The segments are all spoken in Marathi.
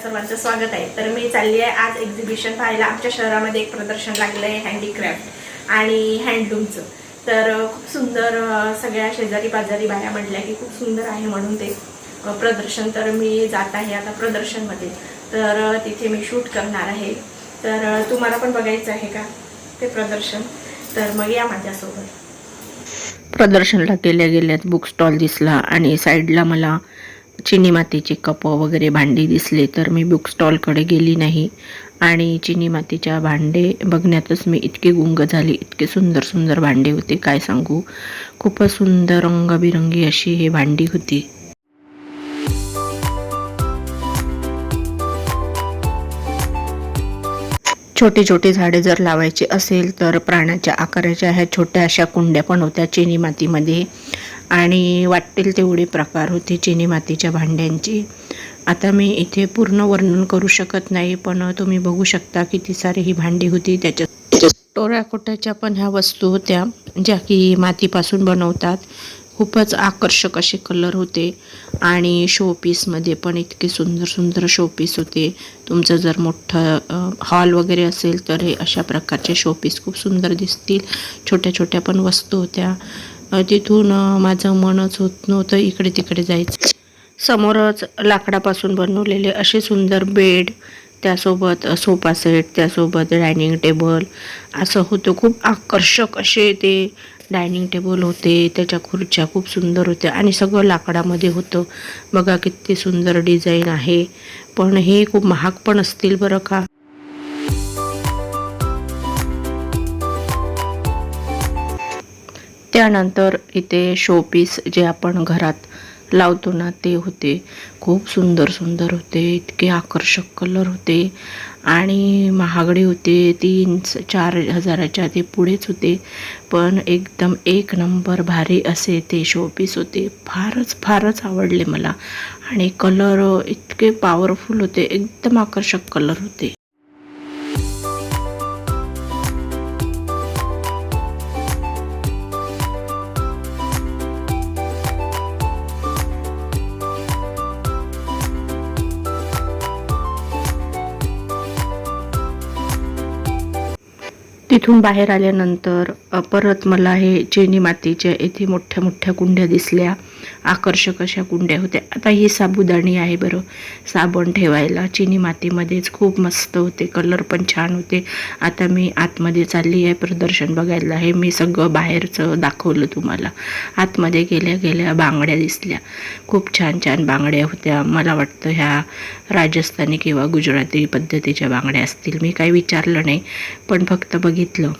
आपल्या सर्वांचं स्वागत आहे. तर मी चालली आहे आज एक्झिबिशन पाहायला. आमच्या शहरामध्ये एक प्रदर्शन लागलं आहे हँडीक्राफ्ट आणि हँडलूमचं तर खूप सुंदर सगळ्या शेजारी पाजारी बाया म्हटल्या की खूप सुंदर आहे म्हणून ते प्रदर्शन. तर मी जात आहे आता प्रदर्शनमध्ये. तर तिथे मी शूट करणार आहे. तर तुम्हाला पण बघायचं आहे का ते प्रदर्शन? तर मग या माझ्यासोबत. प्रदर्शनला गेल्या गेल्यात बुक स्टॉल दिसला आणि साईडला मला चिनी मातीची कपं वगैरे भांडी दिसले तर मी बुक स्टॉलकडे गेली नाही. आणि चिनी मातीच्या भांडे बघण्यातच मी इतकी गुंग झाली इतके सुंदर सुंदर भांडे होते काय सांगू? खूपच सुंदर रंगबिरंगी अशी हे भांडी होती. छोटी छोटी झाडे जर लावायची असेल तर प्राण्याच्या आकाराच्या ह्या छोट्या अशा कुंड्या पण होत्या चिनी मातीमध्ये. आणि वाटेल तेवढे प्रकार होते चिनी मातीच्या भांड्यांची. आता मी इथे पूर्ण वर्णन करू शकत नाही पण तुम्ही बघू शकता किती सारी ही भांडी होती. त्याच्या टोऱ्याकोट्याच्या पण ह्या वस्तू होत्या ज्या की मातीपासून बनवतात. खूपच आकर्षक असे कलर होते आणि शोपीसमध्ये पण इतके सुंदर सुंदर शोपीस होते. तुमचं जर मोठं हॉल वगैरे असेल तर हे अशा प्रकारचे शोपीस खूप सुंदर दिसतील. छोट्या छोट्या पण वस्तू होत्या. तिथून माझं मनच होत नव्हतं इकडे तिकडे जायचं. समोरच लाकडापासून बनवलेले असे सुंदर बेड त्यासोबत सोफा सेट त्यासोबत डायनिंग टेबल. असं होतं खूप आकर्षक असे ते डायनिंग टेबल होते त्याच्या खुर्च्या खूप सुंदर होत्या आणि सगळं लाकडामध्ये होतं. बघा किती सुंदर डिझाईन आहे. पण हे खूप महाग पण असतील बरं का? त्यानंतर इथे शोपीस जे आपण घरात लावतो ना ते होते. खूप सुंदर सुंदर होते. इतके आकर्षक कलर होते. आणि महागडे होते तीन चार हजाराच्या ते पुढेच होते. पण एकदम एक नंबर भारी असे ते शोपीस होते. फारच फारच आवडले मला. आणि कलर इतके पॉवरफुल होते. एकदम आकर्षक कलर होते. तिथून बाहेर आल्यानंतर परत मला हे चिनी मातीच्या इथे मोठ्या मोठ्या कुंड्या दिसल्या. आकर्षक अशा कुंड्या होत्या. आता ही साबुदाणी आहे बरं. साबण ठेवायला चिनी मातीमध्येच खूप मस्त होते कलर पण छान होते. आता मी आतमध्ये चालली आहे प्रदर्शन बघायला. हे मी सगळं बाहेरचं दाखवलं तुम्हाला. आतमध्ये गेल्या गेल्या बांगड्या दिसल्या. खूप छान छान बांगड्या होत्या. मला वाटतं ह्या राजस्थानी किंवा गुजराती पद्धतीच्या बांगड्या असतील. मी काही विचारलं नाही पण फक्त बघितलं.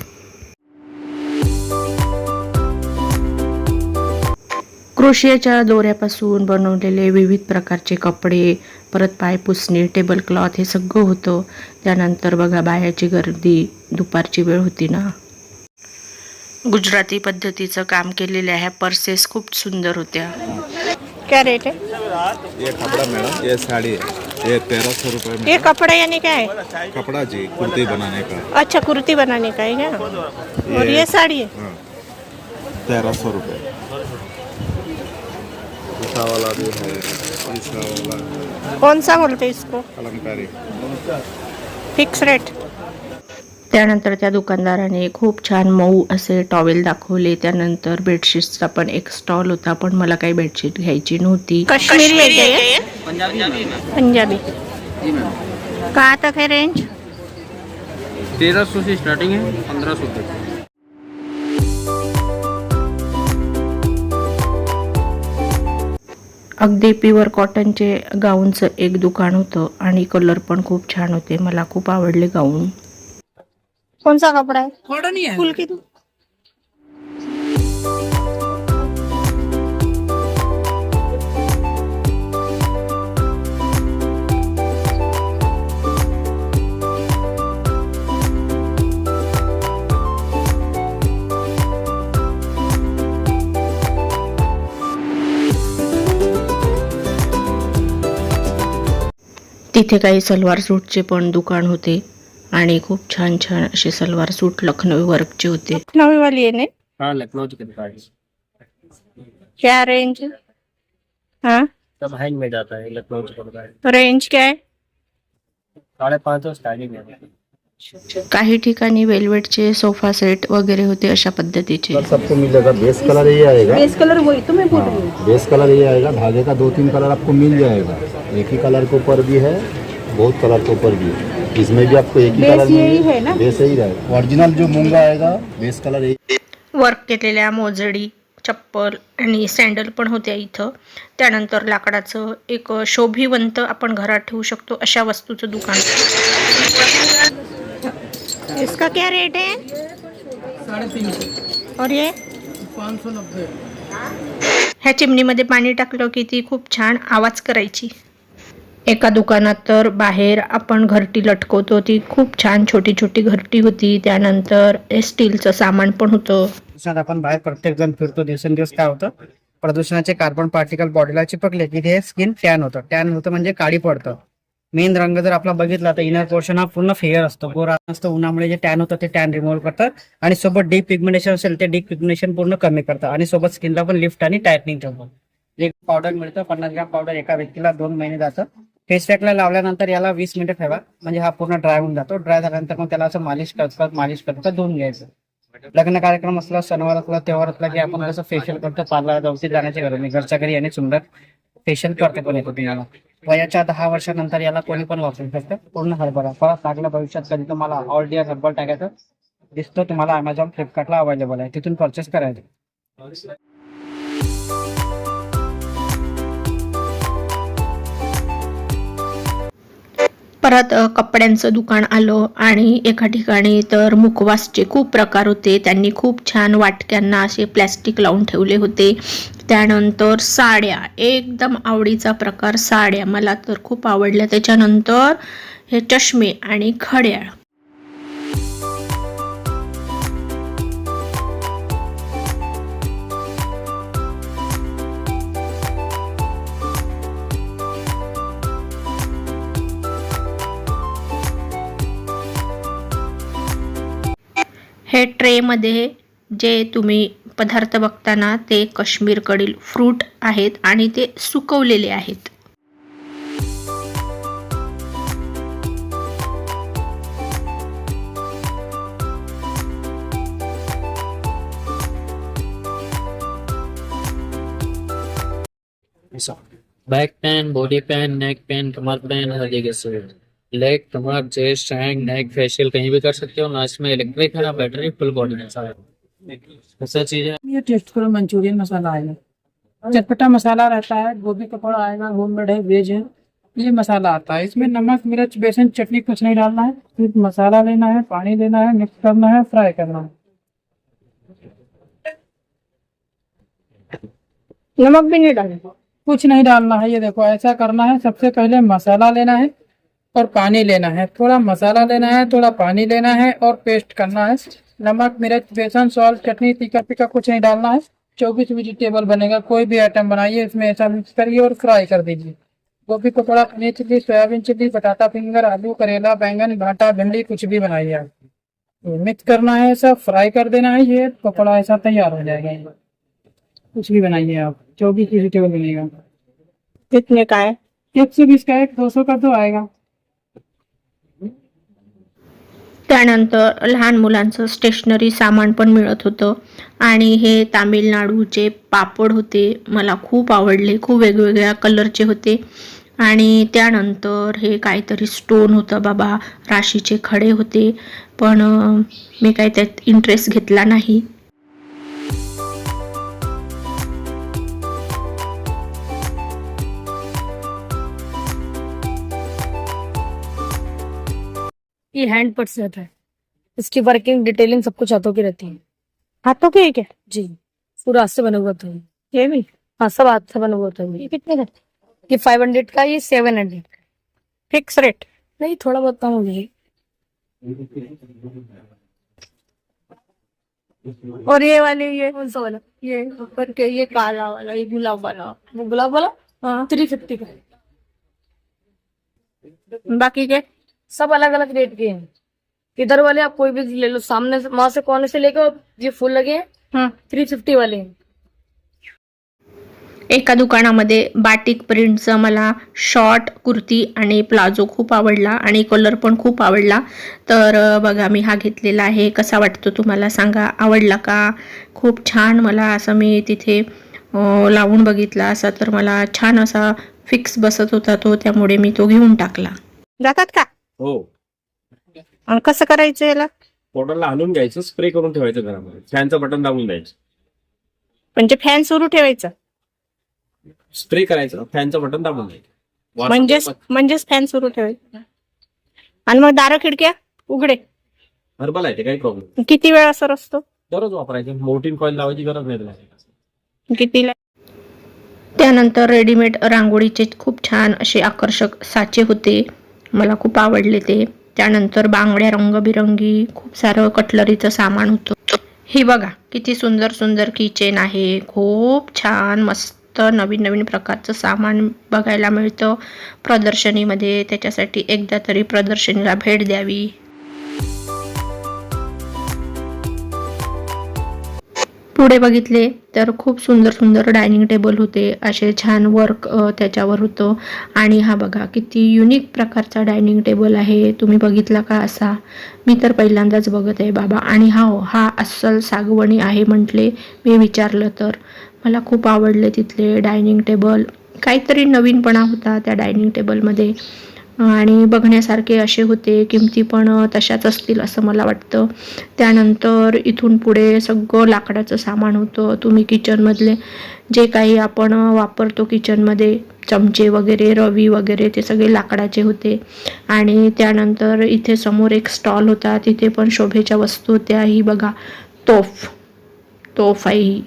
क्रोशियाच्या दोऱ्यापासून बनवलेले विविध प्रकारचे कपडे परत पायपुसणी टेबल क्लॉथ हे सगळं होतं. त्यानंतर बघा बायाची गर्दी दुपारची वेळ होती ना. गुजराती पद्धतीचं काम केलेल्या ह्या पर्सेस खूप सुंदर होत्या. क्या रेट है? ये कपड़ा मैडम ये साड़ी है. ये तेरह सौ रुपये में ये कपड़ा यानी क्या है? कपड़ा जी कुर्ती बनाने का. अच्छा कुर्ती बनाने का है क्या? और ये साड़ी है तेरह सौ रुपये. वाला भी है ईसा वाला कौन सा बोलते हैं इसको. कलमकारी फिक्स रेट त्यानंतर त्या दुकानदाराने खूप छान मऊ असे टॉवेल दाखवले. त्यानंतर बेडशीट्सचा पण एक स्टॉल होता पण मला काही बेडशीट घ्यायची नव्हती. कश्मीरी है क्या पंजाबी. कहाँ तक है रेंज तेरह सौ से स्टार्टिंग है पंद्रह सौ तक. अगदी प्युअर कॉटनचे गाऊनचं एक दुकान होतं आणि कलर पण खूप छान होते. मला खूप आवडले गाऊन. सा कपड़ा है फुल की तिथे काही सलवार सूटचे पण दुकान होते. आणि खूप छान छान असे सलवार सूट लखनऊ वर्कचे होते. नवी वाली है ने हाँ लखनऊ क्या रेंज हाँ? सब हैंग में जाता है लखनऊ रेंज क्या? है साढ़े पाँच सौ स्टार्टिंग है काही ठिकाणी वेल्वेटचे सोफा सेट वगैरे होते अशा पद्धतीचे. सबको मिलेगा बेस कलर ये आएगा। बेस कलर वही तो मैं बोल रही हूँ। बेस कलर ये आएगा धागे का दो तीन कलर आपको मिल जाएगा। एक ही कलर के ऊपर भी है बहुत कलर के ऊपर भी। है इसमें भी आपको एक ही कलर मिलेगा बेस यही रहेगा ओरिजिनल जो मूंगा आएगा बेस कलर यही। वर्क केलेल्या मोजडी चप्पल आणि सँडल पण होत्या इथं. त्यानंतर लाकडाचं एक शोभिवंत आपण घरात ठेवू शकतो अशा वस्तूचं दुकान. इसका क्या रेट है? और ये? ह्या चिमणीमध्ये पाणी टाकलं की ती खूप छान आवाज करायची. एका दुकानात तर बाहेर आपण घरटी लटकवतो. ती खूप छान छोटी छोटी घरटी होती. त्यानंतर स्टीलचं सामान पण होतं. दिवसात आपण बाहेर प्रत्येक जण फिरतो. दिवसेंदिवस काय होतं? प्रदूषणाचे कार्बन पार्टिकल बॉडीला चिपकले की हे स्किन टॅन होतं. टॅन होतं म्हणजे काळी पडतं. मेन रंग जर आपला बघितला तर इनर पोर्शन हा पूर्ण फेअर असतो. गोरा असतो उन्हामुळे जे टॅन होतं ते टॅन रिमूव्ह करतात. आणि सोबत डीप पिग्मेंटेशन असेल ते डीप पिग्मेंटेशन पूर्ण कमी करतात. आणि सोबत स्किनला पण लिफ्ट आणि टायटनिंग ठेवतो एक पावडर मिळतं. पन्नास ग्राम पावडर एका व्यक्तीला दोन महिने जातं. फेस पॅकला लावल्यानंतर याला वीस मिनिटं ठेवा. म्हणजे हा पूर्ण ड्राय होऊन जातो. ड्राय झाल्यानंतर मग त्याला असं मालिश करतात मालिश करतात धुवून घ्यायचं. लग्न कार्यक्रम असला सणवार असला तेव्हार असला की आपण कसं फेशियल करतो पार्लर व्यवस्थित जाण्याची गरज नाही. घरच्या घरी आणि सुंदर फेशियल करतो पण येतो तुम्हाला. वयाच्या दहा वर्षानंतर याला कोणी पण वापरू शकतं. पूर्ण हरभरा. परत लागलं भविष्यात कधी तुम्हाला ऑल डिया हर्बल टाकायचं दिसतो. तुम्हाला अमेझॉन फ्लिपकार्टला अवेलेबल आहे. तिथून परचेस करायचं. परत कपड्यांचं दुकान आलं आणि एका ठिकाणी तर मुखवासचे खूप प्रकार होते. त्यांनी खूप छान वाटक्यांना असे प्लॅस्टिक लावून ठेवले होते. त्यानंतर साड्या एकदम आवडीचा प्रकार साड्या. मला तर खूप आवडल्या. त्याच्यानंतर हे चष्मे आणि घड्याळ हे ट्रेमध्ये जे तुम्ही पदार्थ बघताना ते काश्मीरकडील फ्रूट आहेत आणि ते सुकवलेले आहेत. Back pain body pain neck pain कमर पेन हर जगह से लेग कमर चेस्ट हैंग नेक फेशियल कहीं भी कर सकते हो, ना इसमें इलेक्ट्रिक है ना बैटरी फुल बॉडी में सारा। ऐसा चीज़ है। ये टेस्ट करो, मंचूरियन मसाला आएगा। चटपटा मसाला रहता है, गोभी पकौड़ा आएगा होम मेड है, वेज है, ये मसाला आता है। इसमें नमक, मिर्च, बेसन, चटनी कुछ नहीं डालना है। सिर्फ़ मसाला लेना है, पानी लेना है मिक्स करना है फ्राई करना है। नमक भी नहीं डालना। कुछ नहीं डालना है, ये देखो, ऐसा करना है, सबसे पहले मसाला लेना है। और पानी लेना है। थोड़ा मसाला लेना है थोड़ा पानी लेना है और पेस्ट करना है। नमक मिर्च बेसन सॉल्ट चटनी तीखा पीका कुछ नहीं डालना है। चौबीस वेजिटेबल बनेगा कोई भी आइटम बनाइए इसमें ऐसा मिक्स करिए और फ्राई कर दीजिए। गोभी pakora paneer chilli soybean chilli बटाटा फिंगर आलू करेला बैंगन भाटा भिंडी कुछ भी बनाइए आप। मिक्स करना है ऐसा फ्राई कर देना है ये पकौड़ा ऐसा तैयार हो जाएगा। कुछ भी बनाइए आप चौबीस वेजिटेबल बनेगा। कितने का है? एक सौ बीस का एक दो सौ का तो आएगा। त्यानंतर लहान मुलांचं स्टेशनरी सामान पण मिळत होतं. आणि हे तामिळनाडूचे पापड होते मला खूप आवडले खूप वेगवेगळ्या कलरचे होते. आणि त्यानंतर हे काहीतरी स्टोन होतं बाबा राशीचे खडे होते. पण मी काही त्यात इंटरेस्ट घेतला नाही. ये हैंड पर्स रहता है। इसकी वर्किंग डिटेलिंग सब कुछ हाथों की रहती है। हाथों के क्या? जी। पूरा हाथ से बना हुआ है ये भी? हाँ सब हाथ से बना हुआ है ये कितने का? ये फाइव हंड्रेड का ये सेवन हंड्रेड का। फिक्स रेट नहीं थोड़ा बहुत कम हो जाएगी और ये वाले ये? कौन सा वाला? ये ऊपर के ये काला वाला ये गुलाब वाला। वो गुलाब वाला? हाँ। थ्री फिफ्टी का। बाकी के? सब अलग अलग रेट के हैं। इधर वाले आप कोई भी ले लो सामने से वहां से कोने से लेकर ये फूल लगे हैं। थ्री फिफ्टी वाले हैं। एका दुकानामध्ये बाटिक प्रिंटचं मला शॉर्ट कुर्ती आणि प्लाझो खूप आवडला आणि कलर पण खूप आवडला. तर बघा मी हा घेतलेला आहे. कसा वाटतो तुम्हाला सांगा? आवडला का? खूप छान मला असं मी तिथे लावून बघितला. असा तर मला छान असा फिक्स बसत होता तो त्यामुळे मी तो घेऊन टाकला. जातात का? हो. आणि कसं करायचं याला? बॉटलला आणून घ्यायचं स्प्रे करून ठेवायचं घरामध्ये. फॅनचं बटन दाबून द्यायचं. म्हणजे फॅन सुरू ठेवायचं? स्प्रे करायचं फॅनचं बटन दाबून द्यायचं. म्हणजेच म्हणजेच फॅन सुरू ठेवायचं. आणि मग दारं खिडक्या उघडे. हर्बल आहे ते काही प्रॉब्लेम किती वेळ असर असतो दररोज वापरायचं. मोठीन कॉईल लावायची गरज नाही त्याला. कितीला त्यानंतर रेडीमेड रांगोळीचे खूप छान असे आकर्षक साचे होते. मला खूप आवडले ते. त्यानंतर बांगड्या रंगबिरंगी खूप सारं कटलरीचं सामान होतं. हे बघा किती सुंदर सुंदर किचेन आहे. खूप छान मस्त नवीन नवीन प्रकारचं सामान बघायला मिळतं. प्रदर्शनीमध्ये त्याच्यासाठी एकदा तरी प्रदर्शनीला भेट द्यावी. पुढे बघितले तर खूप सुंदर सुंदर डायनिंग टेबल होते. असे छान वर्क त्याच्यावर होतं. आणि हा बघा किती युनिक प्रकारचा डायनिंग टेबल आहे. तुम्ही बघितला का असा? मी तर पहिल्यांदाच बघत आहे बाबा. आणि हा हो, हा अस्सल सागवणी आहे म्हटले मी विचारलं तर. मला खूप आवडले तिथले डायनिंग टेबल. काहीतरी नवीनपणा होता त्या डायनिंग टेबलमध्ये. आणि बघण्यासारखे असे होते किमती पण तशाच असतील असं मला वाटतं. त्यानंतर इथून पुढे सगळं लाकडाचं सामान होतं. तुम्ही किचनमधले जे काही आपण वापरतो किचनमध्ये चमचे वगैरे रवी वगैरे ते सगळे लाकडाचे होते. आणि त्यानंतर इथे समोर एक स्टॉल होता. तिथे पण शोभेच्या वस्तू होत्या. ही बघा तोफ तोफ आहे ही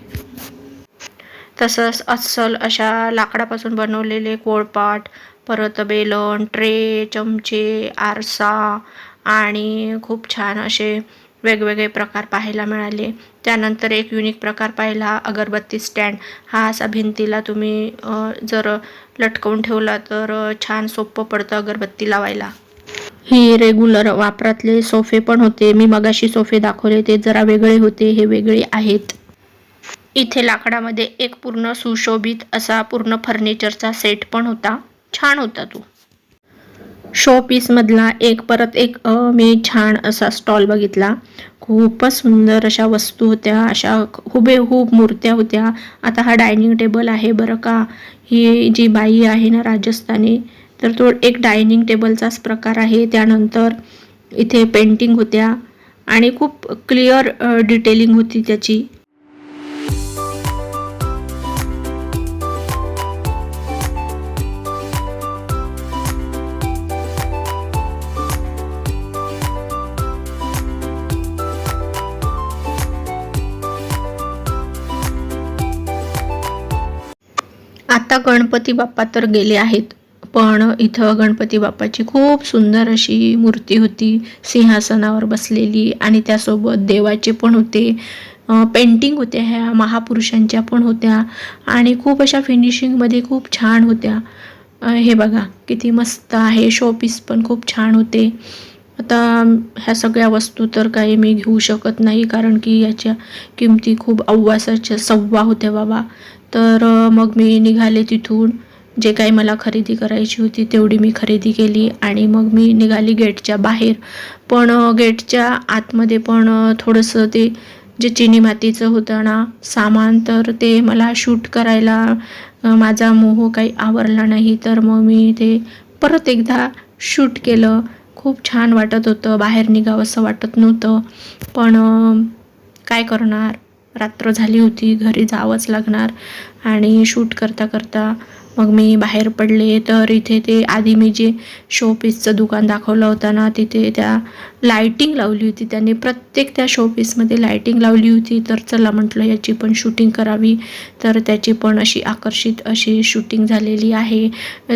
तसंच अस्सल अशा लाकडापासून बनवलेले कोळपाट परत बेलन ट्रे चमचे आरसा आणि खूप छान असे वेगवेगळे प्रकार पाहायला मिळाले. त्यानंतर एक युनिक प्रकार पाहिला अगरबत्ती स्टँड हा असा भिंतीला तुम्ही जर लटकवून ठेवला तर छान सोपं पडतं अगरबत्ती लावायला. हे रेग्युलर वापरातले सोफे पण होते. मी मगाशी सोफे दाखवले ते जरा वेगळे होते. हे वेगळे आहेत. इथे लाकडामध्ये एक पूर्ण सुशोभित असा पूर्ण फर्निचरचा सेट पण होता. छान होता तो. शो पीसमधला एक परत एक मी छान असा स्टॉल बघितला. खूपच सुंदर अशा वस्तू होत्या अशा हुबेहूब मूर्त्या होत्या. आता हा डायनिंग टेबल आहे बरं का? ही जी बाई आहे ना राजस्थानी तर तो एक डायनिंग टेबलचाच प्रकार आहे. त्यानंतर इथे पेंटिंग होत्या आणि खूप क्लिअर डिटेलिंग होती त्याची. आता गणपती बाप्पा तर गेले आहेत. पण इथं गणपती बाप्पाची खूप सुंदर अशी मूर्ती होती. सिंहासनावर बसलेली आणि त्यासोबत देवाचे पण होते. पेंटिंग होत्या ह्या महापुरुषांच्या पण होत्या. आणि खूप अशा फिनिशिंगमध्ये खूप छान होत्या. हे बघा किती मस्त आहे. शोपीस पण खूप छान होते. आता ह्या सगळ्या वस्तू तर काही मी घेऊ शकत नाही कारण की याच्या किमती खूप अव्वासाच्या सव्वा होत्या बाबा. तर मग मी निघाले तिथून. जे काही मला खरेदी करायची होती तेवढी मी खरेदी केली आणि मग मी निघाली गेटच्या बाहेर. पण गेटच्या आतमध्ये पण थोडंसं ते जे चिनी मातीचं होतं ना सामान तर ते मला शूट करायला माझा मोह काही आवरला नाही. तर मग मी ते परत एकदा शूट केलं. खूप छान वाटत होतं बाहेर निघावं असं वाटत नव्हतं. पण काय करणार? रात्र झाली होती घरी जावंच लागणार. आणि शूट करता करता मग मी बाहेर पडले. तर इथे ते आधी मी जे शोपीसचं दुकान दाखवलं होतं ना तिथे त्या लायटिंग लावली होती. त्यांनी प्रत्येक त्या शोपीसमध्ये लायटिंग लावली होती. तर चला म्हटलं याची पण शूटिंग करावी. तर त्याची पण अशी आकर्षित अशी शूटिंग झालेली आहे.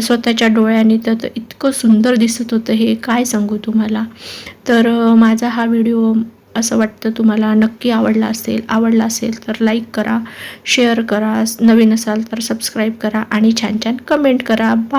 स्वतःच्या डोळ्याने तर तर इतकं सुंदर दिसत होतं. हे काय सांगू तुम्हाला? तर माझा हा व्हिडिओ असं वाटतं तुम्हाला नक्की आवडला असेल आवडला असेल तर लाईक करा शेअर करा नवीन असाल तर सबस्क्राईब करा आणि छान छान कमेंट करा. बा